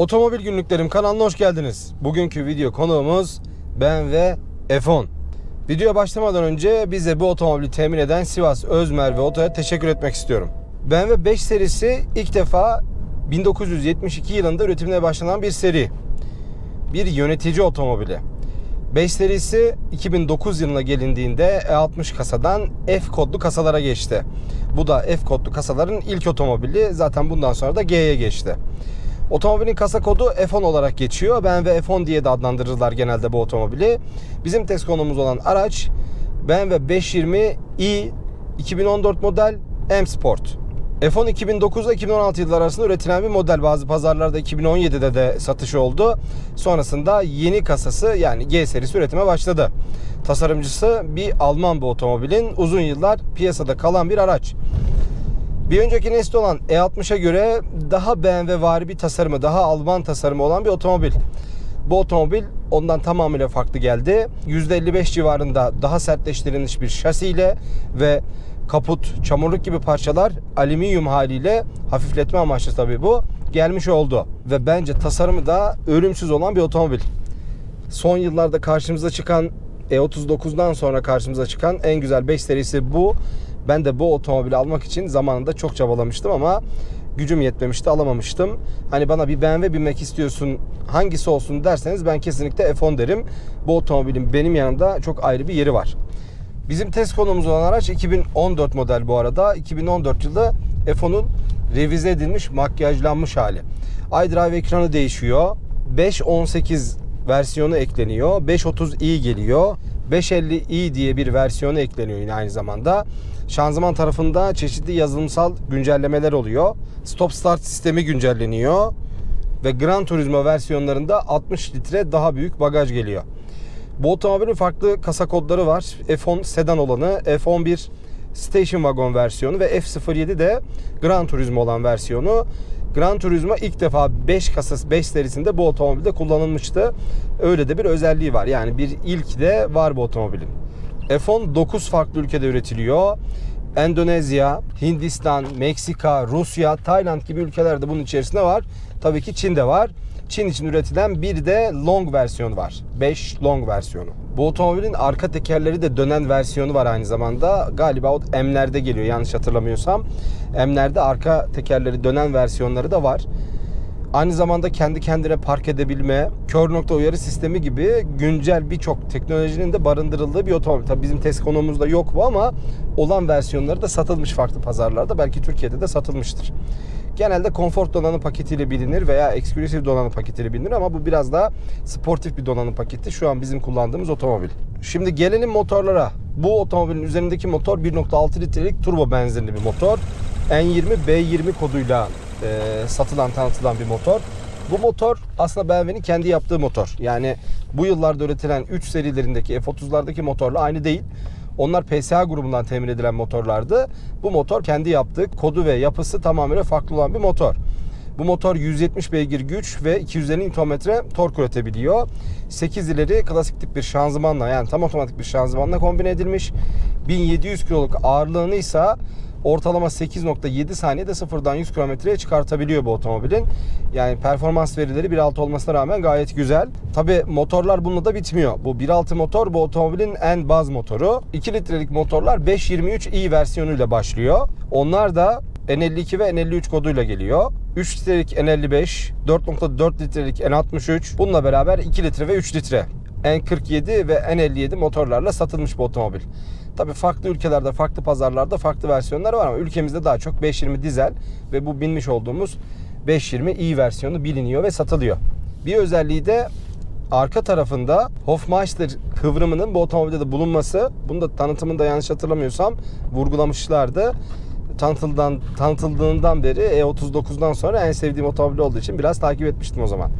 Otomobil Günlüklerim kanalına hoş geldiniz. Bugünkü video konuğumuz BMW F10. Videoya başlamadan önce bize bu otomobili temin eden Sivas Özmer ve Oto'ya teşekkür etmek istiyorum. BMW 5 serisi ilk defa 1972 yılında üretimine başlanan bir seri. Bir yönetici otomobili. 5 serisi 2009 yılına gelindiğinde E60 kasadan F kodlu kasalara geçti. Bu da F kodlu kasaların ilk otomobili. Zaten bundan sonra da G'ye geçti. Otomobilin kasa kodu F10 olarak geçiyor. BMW F10 diye de adlandırırlar genelde bu otomobili. Bizim test konumuz olan araç BMW 520i 2014 model M Sport. F10 2009 ile 2016 yılları arasında üretilen bir model. Bazı pazarlarda 2017'de de satışı oldu. Sonrasında yeni kasası yani G serisi üretime başladı. Tasarımcısı bir Alman bu otomobilin. Uzun yıllar piyasada kalan bir araç. Bir önceki nesli olan E60'a göre daha BMW vari bir tasarımı, daha Alman tasarımı olan bir otomobil. Bu otomobil ondan tamamıyla farklı geldi. %55 civarında daha sertleştirilmiş bir şasiyle ve kaput, çamurluk gibi parçalar alüminyum haliyle hafifletme amaçlı tabii bu gelmiş oldu. Ve bence tasarımı da ölümsüz olan bir otomobil. Son yıllarda karşımıza çıkan E39'dan sonra karşımıza çıkan en güzel 5 serisi bu. Ben de bu otomobili almak için zamanında çok çabalamıştım ama gücüm yetmemişti alamamıştım. Hani bana bir BMW binmek istiyorsun hangisi olsun derseniz ben kesinlikle F10 derim. Bu otomobilin benim yanımda çok ayrı bir yeri var. Bizim test konumuz olan araç 2014 model bu arada. 2014 yılında F10'un revize edilmiş, makyajlanmış hali. iDrive ekranı değişiyor. 518 versiyonu ekleniyor. 530i geliyor. 550i diye bir versiyonu ekleniyor yine aynı zamanda. Şanzıman tarafında çeşitli yazılımsal güncellemeler oluyor. Stop start sistemi güncelleniyor. Ve Gran Turismo versiyonlarında 60 litre daha büyük bagaj geliyor. Bu otomobilin farklı kasa kodları var. F10 sedan olanı, F11 Station Wagon versiyonu ve F07 de Gran Turismo olan versiyonu. Gran Turismo ilk defa 5 kasası 5 serisinde bu otomobilde kullanılmıştı. Öyle de bir özelliği var. Yani bir ilk de var bu otomobilin. F10 9 farklı ülkede üretiliyor. Endonezya, Hindistan, Meksika, Rusya, Tayland gibi ülkelerde bunun içerisinde var. Tabii ki Çin'de var. Çin için üretilen bir de long versiyon var. 5 long versiyonu. Bu otomobilin arka tekerleri de dönen versiyonu var aynı zamanda. Galiba o M'lerde geliyor yanlış hatırlamıyorsam. M'lerde arka tekerleri dönen versiyonları da var. Aynı zamanda kendi kendine park edebilme, kör nokta uyarı sistemi gibi güncel birçok teknolojinin de barındırıldığı bir otomobil. Tabii bizim test konumuzda yok bu ama olan versiyonları da satılmış farklı pazarlarda. Belki Türkiye'de de satılmıştır. Genelde konfor donanım paketiyle bilinir veya eksklusif donanım paketiyle bilinir ama bu biraz daha sportif bir donanım paketi. Şu an bizim kullandığımız otomobil. Şimdi gelelim motorlara. Bu otomobilin üzerindeki motor 1.6 litrelik turbo benzinli bir motor. N20 B20 koduyla e, satılan tanıtılan bir motor. Bu motor aslında BMW'nin kendi yaptığı motor. Yani bu yıllarda üretilen 3 serilerindeki F30'lardaki motorla aynı değil. Onlar PSA grubundan temin edilen motorlardı. Bu motor kendi yaptığı kodu ve yapısı tamamen farklı olan bir motor. Bu motor 170 beygir güç ve 250 Nm tork üretebiliyor. 8 ileri klasik tip bir şanzımanla yani tam otomatik bir şanzımanla kombine edilmiş. 1700 kiloluk ağırlığını ise ortalama 8.7 saniyede sıfırdan 100 kilometreye çıkartabiliyor bu otomobilin. Yani performans verileri 1.6 olmasına rağmen gayet güzel. Tabi motorlar bununla da bitmiyor. Bu 1.6 motor bu otomobilin en baz motoru. 2 litrelik motorlar 523i versiyonuyla başlıyor. Onlar da N52 ve N53 koduyla geliyor. 3 litrelik N55, 4.4 litrelik N63 bununla beraber 2 litre ve 3 litre N47 ve N57 motorlarla satılmış bu otomobil. Tabi farklı ülkelerde, farklı pazarlarda farklı versiyonlar var ama ülkemizde daha çok 520 dizel ve bu binmiş olduğumuz 520i versiyonu biliniyor ve satılıyor. Bir özelliği de arka tarafında Hofmeister kıvrımının bu otomobilde de bulunması. Bunu da tanıtımında yanlış hatırlamıyorsam vurgulamışlardı. Tanıtıldan, tanıtıldığından beri E39'dan sonra en sevdiğim otomobil olduğu için biraz takip etmiştim o zaman.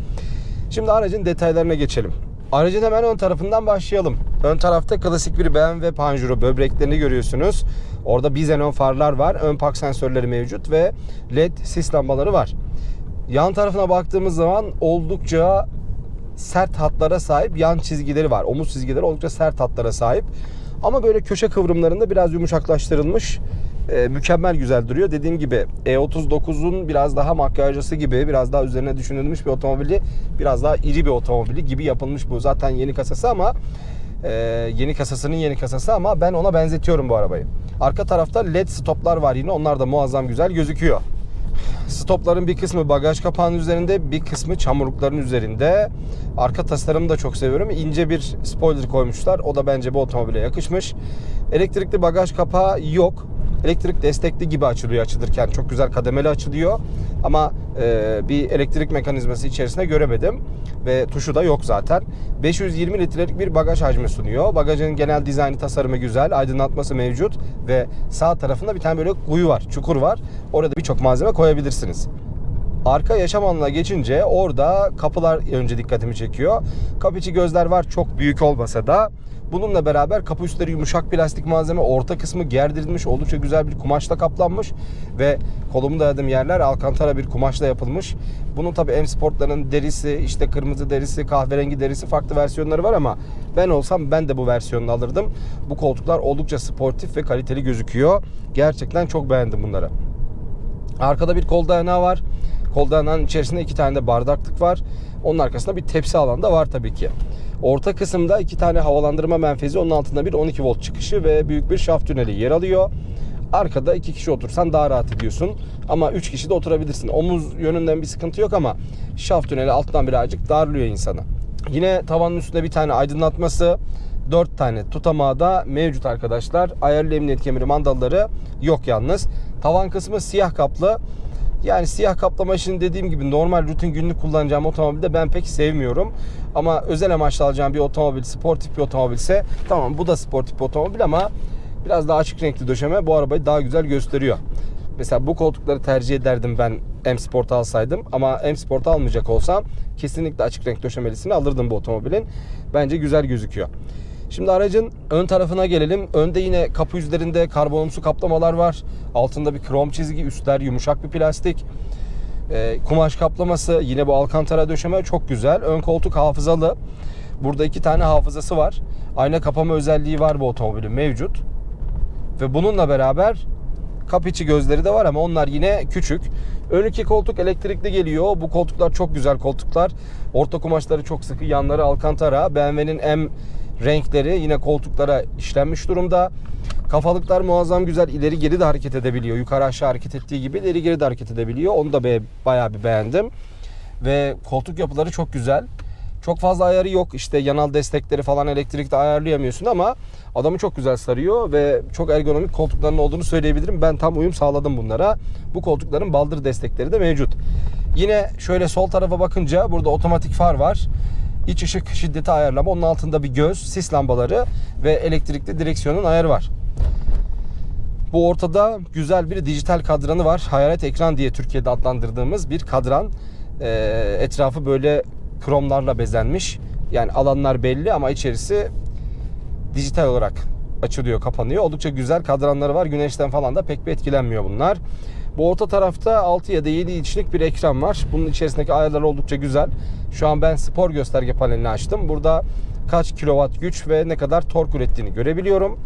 Şimdi aracın detaylarına geçelim. Aracın hemen ön tarafından başlayalım. Ön tarafta klasik bir BMW panjuru böbreklerini görüyorsunuz. Orada bizenon farlar var. Ön park sensörleri mevcut ve LED sis lambaları var. Yan tarafına baktığımız zaman oldukça sert hatlara sahip yan çizgileri var. Omuz çizgileri oldukça sert hatlara sahip. Ama böyle köşe kıvrımlarında biraz yumuşaklaştırılmış e, mükemmel güzel duruyor. Dediğim gibi E39'un biraz daha makyajlısı gibi, biraz daha üzerine düşünülmüş bir otomobili, biraz daha iri bir otomobili gibi yapılmış bu. Zaten yeni kasası ama e, yeni kasasının yeni kasası ama ben ona benzetiyorum bu arabayı. Arka tarafta led stoplar var yine. Onlar da muazzam güzel gözüküyor. Stopların bir kısmı bagaj kapağının üzerinde, bir kısmı çamurlukların üzerinde. Arka tasarımı da çok seviyorum. İnce bir spoiler koymuşlar. O da bence bu otomobile yakışmış. Elektrikli bagaj kapağı yok. Elektrik destekli gibi açılıyor açılırken. Çok güzel kademeli açılıyor. Ama e, bir elektrik mekanizması içerisinde göremedim. Ve tuşu da yok zaten. 520 litrelik bir bagaj hacmi sunuyor. Bagajın genel dizaynı tasarımı güzel. Aydınlatması mevcut. Ve sağ tarafında bir tane böyle kuyu var, çukur var. Orada birçok malzeme koyabilirsiniz. Arka yaşam alanına geçince orada kapılar önce dikkatimi çekiyor. Kapı içi gözler var çok büyük olmasa da. Bununla beraber kapı üstleri yumuşak plastik malzeme, orta kısmı gerdirilmiş, oldukça güzel bir kumaşla kaplanmış ve kolumu dayadığım yerler alkantara bir kumaşla yapılmış. Bunun tabi M Sport'ların derisi, işte kırmızı derisi, kahverengi derisi farklı versiyonları var ama ben olsam ben de bu versiyonunu alırdım. Bu koltuklar oldukça sportif ve kaliteli gözüküyor. Gerçekten çok beğendim bunları. Arkada bir kol dayanağı var. Kol dayanağının içerisinde iki tane de bardaklık var. Onun arkasında bir tepsi alanı da var tabii ki. Orta kısımda iki tane havalandırma menfezi, onun altında bir 12 volt çıkışı ve büyük bir şaft tüneli yer alıyor. Arkada iki kişi otursan daha rahat ediyorsun. Ama üç kişi de oturabilirsin. Omuz yönünden bir sıkıntı yok ama şaft tüneli alttan birazcık darlıyor insanı. Yine tavanın üstünde bir tane aydınlatması, 4 tane tutamağı da mevcut arkadaşlar. Ayarlı emniyet kemeri mandalları yok yalnız. Tavan kısmı siyah kaplı. Yani siyah kaplama işini dediğim gibi normal rutin günlük kullanacağım otomobilde ben pek sevmiyorum. Ama özel amaçlı alacağım bir otomobil, sportif bir otomobilse tamam bu da sportif bir otomobil ama biraz daha açık renkli döşeme bu arabayı daha güzel gösteriyor. Mesela bu koltukları tercih ederdim ben M Sport alsaydım ama M Sport almayacak olsam kesinlikle açık renk döşemelisini alırdım bu otomobilin. Bence güzel gözüküyor. Şimdi aracın ön tarafına gelelim. Önde yine kapı yüzlerinde karbonumsu kaplamalar var. Altında bir krom çizgi, üstler yumuşak bir plastik. Ee, kumaş kaplaması, yine bu alkantara döşeme çok güzel. Ön koltuk hafızalı. Burada iki tane hafızası var. Ayna kapama özelliği var bu otomobilin mevcut. Ve bununla beraber kapı içi gözleri de var ama onlar yine küçük. Ön iki koltuk elektrikli geliyor. Bu koltuklar çok güzel koltuklar. Orta kumaşları çok sıkı, yanları alkantara. BMW'nin M renkleri yine koltuklara işlenmiş durumda. Kafalıklar muazzam güzel. ileri geri de hareket edebiliyor. Yukarı aşağı hareket ettiği gibi ileri geri de hareket edebiliyor. Onu da be, bayağı bir beğendim. Ve koltuk yapıları çok güzel. Çok fazla ayarı yok. İşte yanal destekleri falan elektrikte ayarlayamıyorsun ama adamı çok güzel sarıyor ve çok ergonomik koltukların olduğunu söyleyebilirim. Ben tam uyum sağladım bunlara. Bu koltukların baldır destekleri de mevcut. Yine şöyle sol tarafa bakınca burada otomatik far var. İç ışık şiddeti ayarlama. Onun altında bir göz, sis lambaları ve elektrikli direksiyonun ayarı var. Bu ortada güzel bir dijital kadranı var. Hayalet ekran diye Türkiye'de adlandırdığımız bir kadran. Ee, etrafı böyle kromlarla bezenmiş. Yani alanlar belli ama içerisi dijital olarak açılıyor, kapanıyor. Oldukça güzel kadranları var. Güneşten falan da pek bir etkilenmiyor bunlar. Bu orta tarafta 6 ya da 7 inçlik bir ekran var. Bunun içerisindeki ayarlar oldukça güzel. Şu an ben spor gösterge panelini açtım. Burada kaç kilowatt güç ve ne kadar tork ürettiğini görebiliyorum.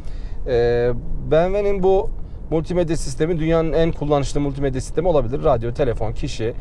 Ee, BMW'nin bu multimedya sistemi dünyanın en kullanışlı multimedya sistemi olabilir. Radyo, telefon, kişi,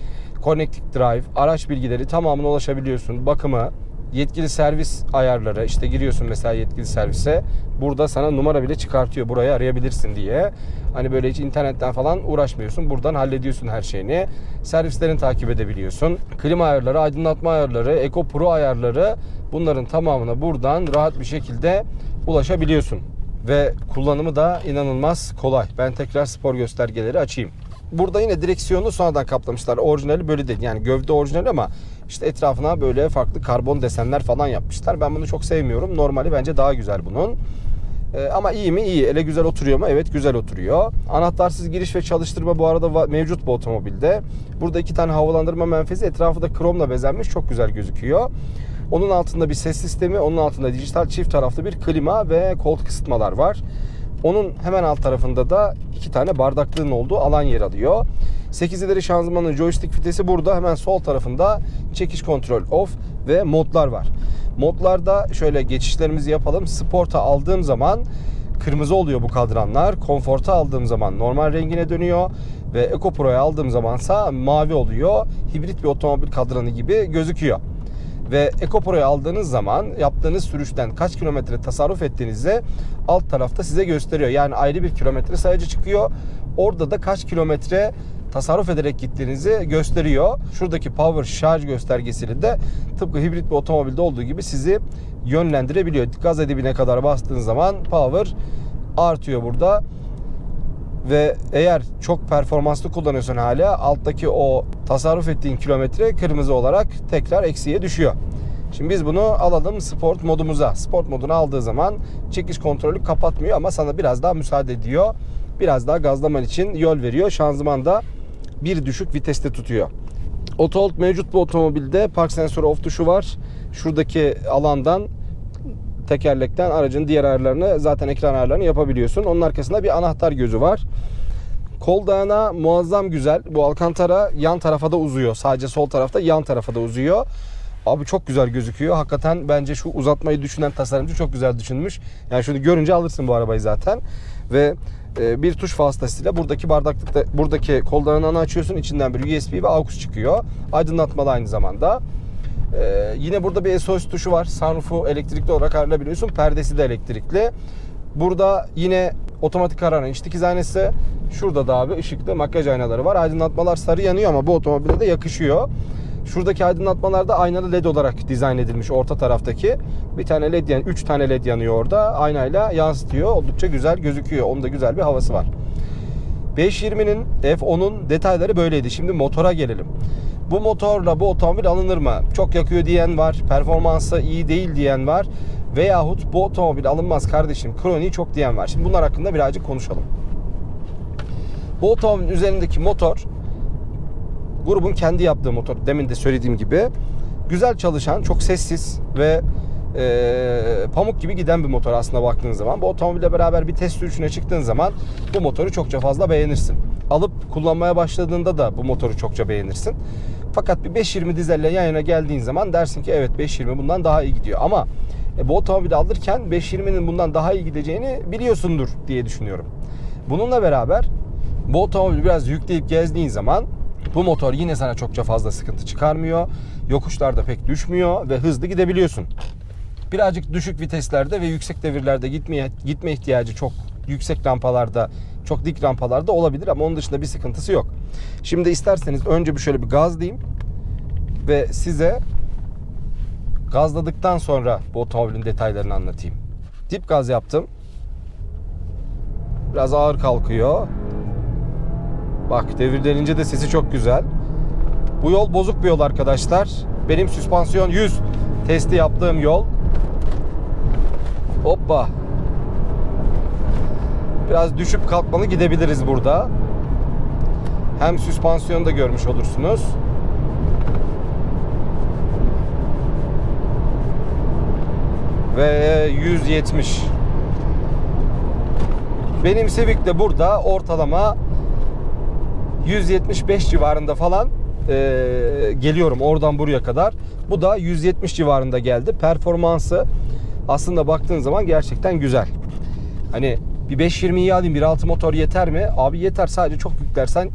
connected drive, araç bilgileri tamamına ulaşabiliyorsun. Bakımı, yetkili servis ayarları işte giriyorsun mesela yetkili servise burada sana numara bile çıkartıyor burayı arayabilirsin diye. Hani böyle hiç internetten falan uğraşmıyorsun. Buradan hallediyorsun her şeyini. Servislerini takip edebiliyorsun. Klima ayarları, aydınlatma ayarları, Eco Pro ayarları bunların tamamına buradan rahat bir şekilde ulaşabiliyorsun. Ve kullanımı da inanılmaz kolay. Ben tekrar spor göstergeleri açayım. Burada yine direksiyonu sonradan kaplamışlar. Orijinali böyle değil. Yani gövde orijinal ama işte etrafına böyle farklı karbon desenler falan yapmışlar. Ben bunu çok sevmiyorum. Normali bence daha güzel bunun. Ee, ama iyi mi? İyi. Ele güzel oturuyor mu? Evet güzel oturuyor. Anahtarsız giriş ve çalıştırma bu arada mevcut bu otomobilde. Burada iki tane havalandırma menfezi etrafı da kromla bezenmiş. Çok güzel gözüküyor. Onun altında bir ses sistemi, onun altında dijital çift taraflı bir klima ve koltuk ısıtmalar var. Onun hemen alt tarafında da iki tane bardaklığın olduğu alan yer alıyor. 8 ileri şanzımanın joystick vitesi burada. Hemen sol tarafında çekiş kontrol off ve modlar var. Modlarda şöyle geçişlerimizi yapalım. Sport'a aldığım zaman kırmızı oluyor bu kadranlar. Comfort'a aldığım zaman normal rengine dönüyor ve Eco Pro'ya aldığım zamansa mavi oluyor. Hibrit bir otomobil kadranı gibi gözüküyor. Ve Eco Pro'yu aldığınız zaman yaptığınız sürüşten kaç kilometre tasarruf ettiğinizi alt tarafta size gösteriyor. Yani ayrı bir kilometre sayacı çıkıyor. Orada da kaç kilometre tasarruf ederek gittiğinizi gösteriyor. Şuradaki power şarj göstergesiyle de tıpkı hibrit bir otomobilde olduğu gibi sizi yönlendirebiliyor. Gaz dibine kadar bastığınız zaman power artıyor burada. Ve eğer çok performanslı kullanıyorsan hala alttaki o tasarruf ettiğin kilometre kırmızı olarak tekrar eksiye düşüyor. Şimdi biz bunu alalım sport modumuza. Sport modunu aldığı zaman çekiş kontrolü kapatmıyor ama sana biraz daha müsaade ediyor. Biraz daha gazlaman için yol veriyor. Şanzıman da bir düşük viteste tutuyor. Otohold mevcut bu otomobilde park sensörü off tuşu var. Şuradaki alandan tekerlekten aracın diğer ayarlarını zaten ekran ayarlarını yapabiliyorsun. Onun arkasında bir anahtar gözü var. Kol dayanağı muazzam güzel. Bu Alcantara yan tarafa da uzuyor. Sadece sol tarafta yan tarafa da uzuyor. Abi çok güzel gözüküyor. Hakikaten bence şu uzatmayı düşünen tasarımcı çok güzel düşünmüş. Yani şunu görünce alırsın bu arabayı zaten. Ve e, bir tuş vasıtasıyla buradaki bardaklıkta buradaki kol dayanağını açıyorsun. İçinden bir USB ve AUX çıkıyor. Aydınlatmalı aynı zamanda. Ee, yine burada bir SOS tuşu var. Sunroof'u elektrikli olarak ayarlayabiliyorsun. Perdesi de elektrikli. Burada yine otomatik kararın iç dikiz. Şurada da abi ışıklı makyaj aynaları var. Aydınlatmalar sarı yanıyor ama bu otomobile de yakışıyor. Şuradaki aydınlatmalar da aynalı led olarak dizayn edilmiş orta taraftaki. Bir tane led yani 3 tane led yanıyor orada. Aynayla yansıtıyor. Oldukça güzel gözüküyor. Onun da güzel bir havası var. 520'nin F10'un detayları böyleydi. Şimdi motora gelelim. Bu motorla bu otomobil alınır mı? Çok yakıyor diyen var. Performansı iyi değil diyen var. Veyahut bu otomobil alınmaz kardeşim. Kroni çok diyen var. Şimdi bunlar hakkında birazcık konuşalım. Bu otomobilin üzerindeki motor grubun kendi yaptığı motor. Demin de söylediğim gibi. Güzel çalışan, çok sessiz ve e, pamuk gibi giden bir motor aslında baktığın zaman. Bu otomobille beraber bir test sürüşüne çıktığın zaman bu motoru çokça fazla beğenirsin. Alıp kullanmaya başladığında da bu motoru çokça beğenirsin. Fakat bir 520 dizelle yan yana geldiğin zaman dersin ki evet 520 bundan daha iyi gidiyor. Ama e, bu otomobili alırken 520'nin bundan daha iyi gideceğini biliyorsundur diye düşünüyorum. Bununla beraber bu otomobili biraz yükleyip gezdiğin zaman bu motor yine sana çokça fazla sıkıntı çıkarmıyor. Yokuşlarda pek düşmüyor ve hızlı gidebiliyorsun. Birazcık düşük viteslerde ve yüksek devirlerde gitmeye gitme ihtiyacı çok yüksek rampalarda, çok dik rampalarda olabilir ama onun dışında bir sıkıntısı yok. Şimdi isterseniz önce bir şöyle bir gazlayayım ve size gazladıktan sonra bu otomobilin detaylarını anlatayım. Dip gaz yaptım. Biraz ağır kalkıyor. Bak devirlenince de sesi çok güzel. Bu yol bozuk bir yol arkadaşlar. Benim süspansiyon 100 testi yaptığım yol. Hoppa. Biraz düşüp kalkmalı gidebiliriz burada. Hem süspansiyonu da görmüş olursunuz. Ve 170. Benim Civic de burada ortalama 175 civarında falan e, geliyorum oradan buraya kadar. Bu da 170 civarında geldi. Performansı aslında baktığın zaman gerçekten güzel. Hani bir 520'yi alayım 1.6 motor yeter mi? Abi yeter sadece çok yüklersen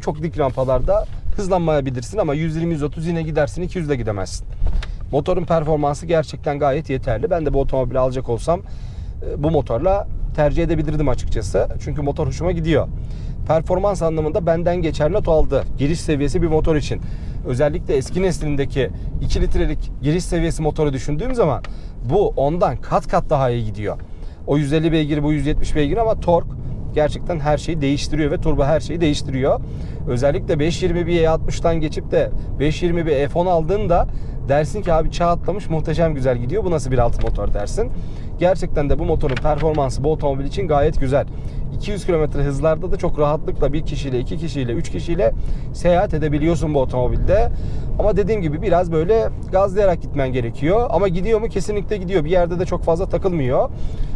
çok dik rampalarda hızlanmayabilirsin ama 120-130 yine gidersin 200'de gidemezsin. Motorun performansı gerçekten gayet yeterli. Ben de bu otomobili alacak olsam e, bu motorla tercih edebilirdim açıkçası. Çünkü motor hoşuma gidiyor. Performans anlamında benden geçer not aldı. Giriş seviyesi bir motor için. Özellikle eski neslindeki 2 litrelik giriş seviyesi motoru düşündüğüm zaman bu ondan kat kat daha iyi gidiyor. O 150 beygir bu 170 beygir ama tork gerçekten her şeyi değiştiriyor ve turbo her şeyi değiştiriyor. Özellikle 520 bir E60'tan geçip de 520 bir F10 aldığında dersin ki abi çağ atlamış muhteşem güzel gidiyor. Bu nasıl bir altı motor dersin. Gerçekten de bu motorun performansı bu otomobil için gayet güzel. 200 km hızlarda da çok rahatlıkla bir kişiyle, iki kişiyle, üç kişiyle seyahat edebiliyorsun bu otomobilde. Ama dediğim gibi biraz böyle gazlayarak gitmen gerekiyor. Ama gidiyor mu? Kesinlikle gidiyor. Bir yerde de çok fazla takılmıyor.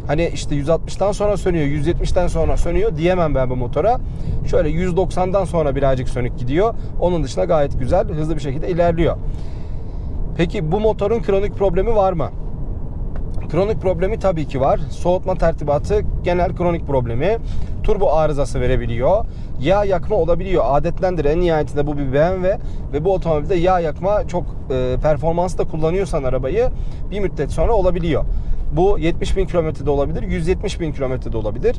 Hani işte 160'tan sonra sönüyor, 170'ten sonra sönüyor diyemem ben bu motora. Şöyle 190'dan sonra birazcık sönük gidiyor. Onun dışında gayet güzel, hızlı bir şekilde ilerliyor. Peki bu motorun kronik problemi var mı? Kronik problemi tabii ki var. Soğutma tertibatı genel kronik problemi. Turbo arızası verebiliyor. Yağ yakma olabiliyor. Adetlendir en nihayetinde bu bir BMW ve bu otomobilde yağ yakma çok e, performanslı da kullanıyorsan arabayı bir müddet sonra olabiliyor. Bu 70 bin kilometrede olabilir, 170 bin kilometrede olabilir.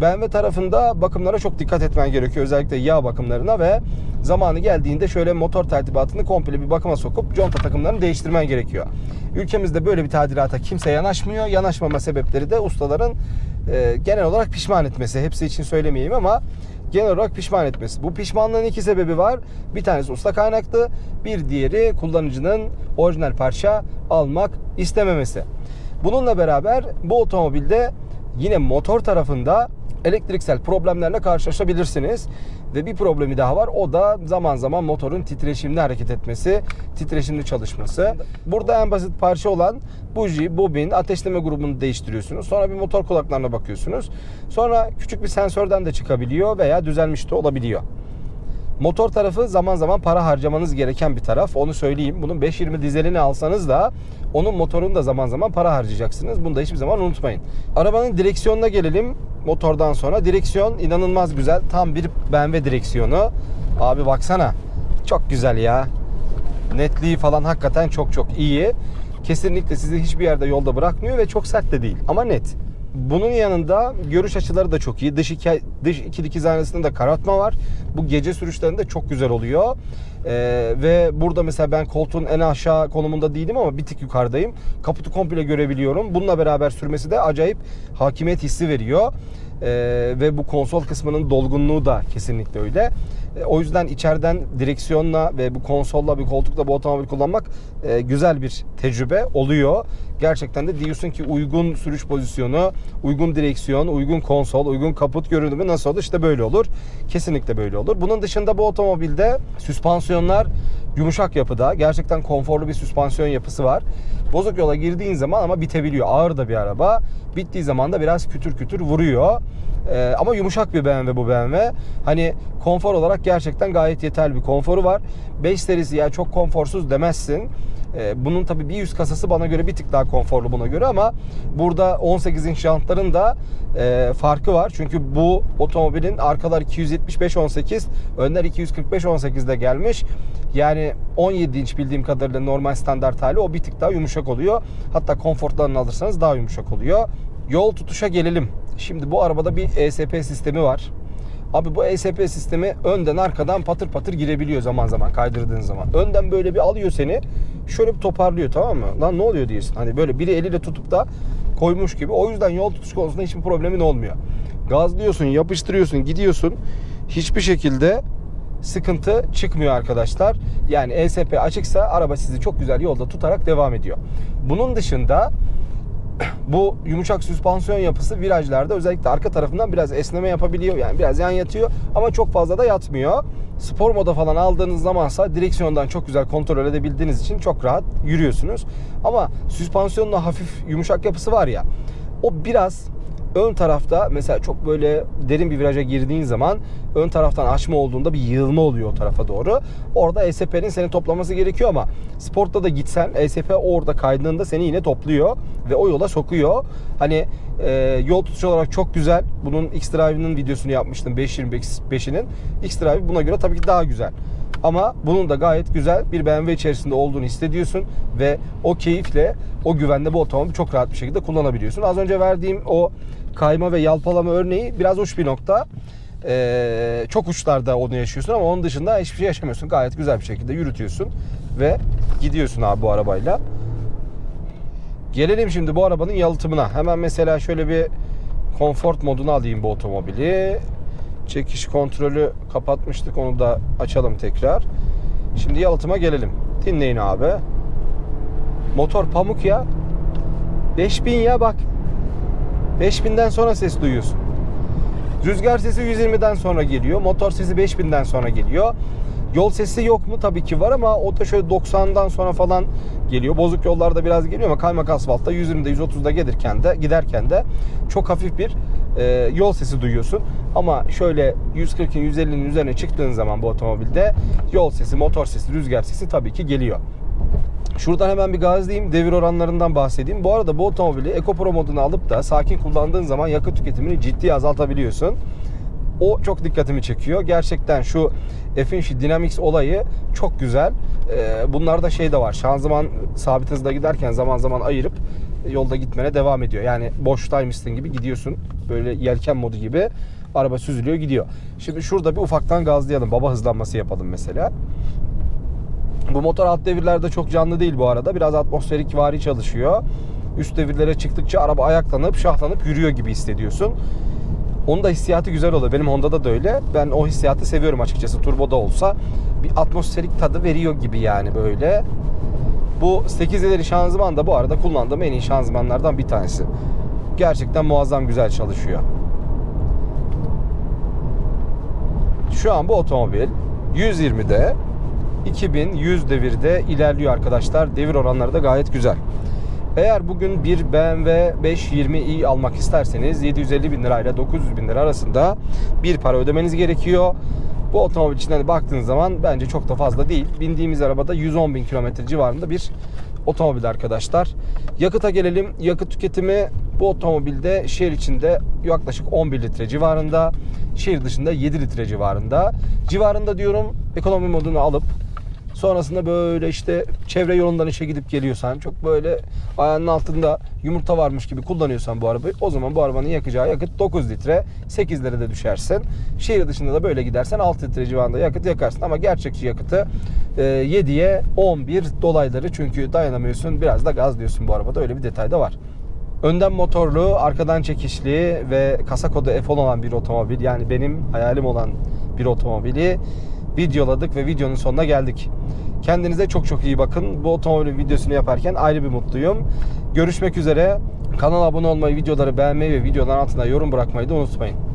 BMW tarafında bakımlara çok dikkat etmen gerekiyor. Özellikle yağ bakımlarına ve zamanı geldiğinde şöyle motor tertibatını komple bir bakıma sokup conta takımlarını değiştirmen gerekiyor. Ülkemizde böyle bir tadilata kimse yanaşmıyor. Yanaşmama sebepleri de ustaların e, genel olarak pişman etmesi. Hepsi için söylemeyeyim ama genel olarak pişman etmesi. Bu pişmanlığın iki sebebi var. Bir tanesi usta kaynaklı, bir diğeri kullanıcının orijinal parça almak istememesi. Bununla beraber bu otomobilde yine motor tarafında elektriksel problemlerle karşılaşabilirsiniz. Ve bir problemi daha var. O da zaman zaman motorun titreşimli hareket etmesi, titreşimli çalışması. Burada en basit parça olan buji, bobin, ateşleme grubunu değiştiriyorsunuz. Sonra bir motor kulaklarına bakıyorsunuz. Sonra küçük bir sensörden de çıkabiliyor veya düzelmiş de olabiliyor. Motor tarafı zaman zaman para harcamanız gereken bir taraf. Onu söyleyeyim. Bunun 520 dizelini alsanız da onun motorunu da zaman zaman para harcayacaksınız. Bunu da hiçbir zaman unutmayın. Arabanın direksiyonuna gelelim. Motordan sonra direksiyon inanılmaz güzel. Tam bir BMW direksiyonu. Abi baksana. Çok güzel ya. Netliği falan hakikaten çok çok iyi. Kesinlikle sizi hiçbir yerde yolda bırakmıyor ve çok sert de değil ama net. Bunun yanında görüş açıları da çok iyi. Dış iki, dış iki dikiz aynasında da karartma var. Bu gece sürüşlerinde çok güzel oluyor. Ee, ve burada mesela ben koltuğun en aşağı konumunda değilim ama bir tık yukarıdayım. Kaputu komple görebiliyorum. Bununla beraber sürmesi de acayip hakimiyet hissi veriyor. Ee, ve bu konsol kısmının dolgunluğu da kesinlikle öyle. Ee, o yüzden içeriden direksiyonla ve bu konsolla bir koltukla bu otomobil kullanmak e, güzel bir tecrübe oluyor. Gerçekten de diyorsun ki uygun sürüş pozisyonu, uygun direksiyon, uygun konsol, uygun kaput görünümü nasıl olur? İşte böyle olur. Kesinlikle böyle olur. Bunun dışında bu otomobilde süspansiyonlar yumuşak yapıda. Gerçekten konforlu bir süspansiyon yapısı var. Bozuk yola girdiğin zaman ama bitebiliyor. Ağır da bir araba. Bittiği zaman da biraz kütür kütür vuruyor. Ee, ama yumuşak bir BMW bu BMW. Hani konfor olarak gerçekten gayet yeterli bir konforu var. 5 serisi ya çok konforsuz demezsin. Ee, bunun tabii bir üst kasası bana göre bir tık daha konforlu buna göre ama burada 18 inç jantların da e, farkı var. Çünkü bu otomobilin arkalar 275-18, önler 245-18'de gelmiş. Yani 17 inç bildiğim kadarıyla normal standart hali o bir tık daha yumuşak oluyor. Hatta konfortlarını alırsanız daha yumuşak oluyor. Yol tutuşa gelelim. Şimdi bu arabada bir ESP sistemi var. Abi bu ESP sistemi önden arkadan patır patır girebiliyor zaman zaman kaydırdığın zaman. Önden böyle bir alıyor seni. Şöyle bir toparlıyor tamam mı? Lan ne oluyor diyorsun. Hani böyle biri eliyle tutup da koymuş gibi. O yüzden yol tutuş konusunda hiçbir problemin olmuyor. Gazlıyorsun, yapıştırıyorsun, gidiyorsun. Hiçbir şekilde sıkıntı çıkmıyor arkadaşlar. Yani ESP açıksa araba sizi çok güzel yolda tutarak devam ediyor. Bunun dışında bu yumuşak süspansiyon yapısı virajlarda özellikle arka tarafından biraz esneme yapabiliyor. Yani biraz yan yatıyor ama çok fazla da yatmıyor. Spor moda falan aldığınız zamansa direksiyondan çok güzel kontrol edebildiğiniz için çok rahat yürüyorsunuz. Ama süspansiyonun hafif yumuşak yapısı var ya o biraz ön tarafta mesela çok böyle derin bir viraja girdiğin zaman ön taraftan açma olduğunda bir yığılma oluyor o tarafa doğru. Orada ESP'nin seni toplaması gerekiyor ama sportta da gitsen ESP orada kaydığında seni yine topluyor ve o yola sokuyor. Hani e, yol tutucu olarak çok güzel. Bunun X-Drive'ının videosunu yapmıştım 525'inin. X-Drive buna göre tabii ki daha güzel. Ama bunun da gayet güzel bir BMW içerisinde olduğunu hissediyorsun ve o keyifle, o güvenle bu otomobili çok rahat bir şekilde kullanabiliyorsun. Az önce verdiğim o kayma ve yalpalama örneği biraz uç bir nokta. Ee, çok uçlarda onu yaşıyorsun ama onun dışında hiçbir şey yaşamıyorsun. Gayet güzel bir şekilde yürütüyorsun ve gidiyorsun abi bu arabayla. Gelelim şimdi bu arabanın yalıtımına. Hemen mesela şöyle bir konfort modunu alayım bu otomobili. Çekiş kontrolü kapatmıştık. Onu da açalım tekrar. Şimdi yalıtıma gelelim. Dinleyin abi. Motor pamuk ya. 5000 ya bak. 5000'den sonra ses duyuyorsun. Rüzgar sesi 120'den sonra geliyor. Motor sesi 5000'den sonra geliyor. Yol sesi yok mu? Tabii ki var ama o da şöyle 90'dan sonra falan geliyor. Bozuk yollarda biraz geliyor ama kaymak asfaltta 120'de 130'da gelirken de giderken de çok hafif bir e, yol sesi duyuyorsun. Ama şöyle 140'ın 150'nin üzerine çıktığın zaman bu otomobilde yol sesi, motor sesi, rüzgar sesi tabii ki geliyor. Şuradan hemen bir gazlayayım, devir oranlarından bahsedeyim. Bu arada bu otomobili Eco Pro modunu alıp da sakin kullandığın zaman yakıt tüketimini ciddi azaltabiliyorsun. O çok dikkatimi çekiyor. Gerçekten şu F-Inch Dynamics olayı çok güzel. Ee, bunlarda şey de var. Şanzıman sabit hızda giderken zaman zaman ayırıp yolda gitmene devam ediyor. Yani boştaymışsın gibi gidiyorsun. Böyle yelken modu gibi araba süzülüyor gidiyor. Şimdi şurada bir ufaktan gazlayalım. Baba hızlanması yapalım mesela. Bu motor alt devirlerde çok canlı değil bu arada. Biraz atmosferik vari çalışıyor. Üst devirlere çıktıkça araba ayaklanıp şahlanıp yürüyor gibi hissediyorsun. Onun da hissiyatı güzel oluyor. Benim Honda'da da öyle. Ben o hissiyatı seviyorum açıkçası. Turboda olsa bir atmosferik tadı veriyor gibi yani böyle. Bu 8 ileri şanzıman da bu arada kullandığım en iyi şanzımanlardan bir tanesi. Gerçekten muazzam güzel çalışıyor. Şu an bu otomobil 120'de 2100 devirde ilerliyor arkadaşlar. Devir oranları da gayet güzel. Eğer bugün bir BMW 520i almak isterseniz 750 bin lirayla 900 bin lira arasında bir para ödemeniz gerekiyor. Bu otomobil için hani baktığınız zaman bence çok da fazla değil. Bindiğimiz arabada 110 bin kilometre civarında bir otomobil arkadaşlar. Yakıta gelelim. Yakıt tüketimi bu otomobilde şehir içinde yaklaşık 11 litre civarında. Şehir dışında 7 litre civarında. Civarında diyorum ekonomi modunu alıp Sonrasında böyle işte çevre yolundan işe gidip geliyorsan çok böyle ayağının altında yumurta varmış gibi kullanıyorsan bu arabayı o zaman bu arabanın yakacağı yakıt 9 litre 8 de düşersin. Şehir dışında da böyle gidersen 6 litre civarında yakıt yakarsın ama gerçekçi yakıtı e, 7'ye 11 dolayları çünkü dayanamıyorsun biraz da gaz diyorsun bu arabada öyle bir detay da var. Önden motorlu, arkadan çekişli ve kasa kodu F olan bir otomobil yani benim hayalim olan bir otomobili videoladık ve videonun sonuna geldik. Kendinize çok çok iyi bakın. Bu otomobilin videosunu yaparken ayrı bir mutluyum. Görüşmek üzere. Kanala abone olmayı, videoları beğenmeyi ve videoların altına yorum bırakmayı da unutmayın.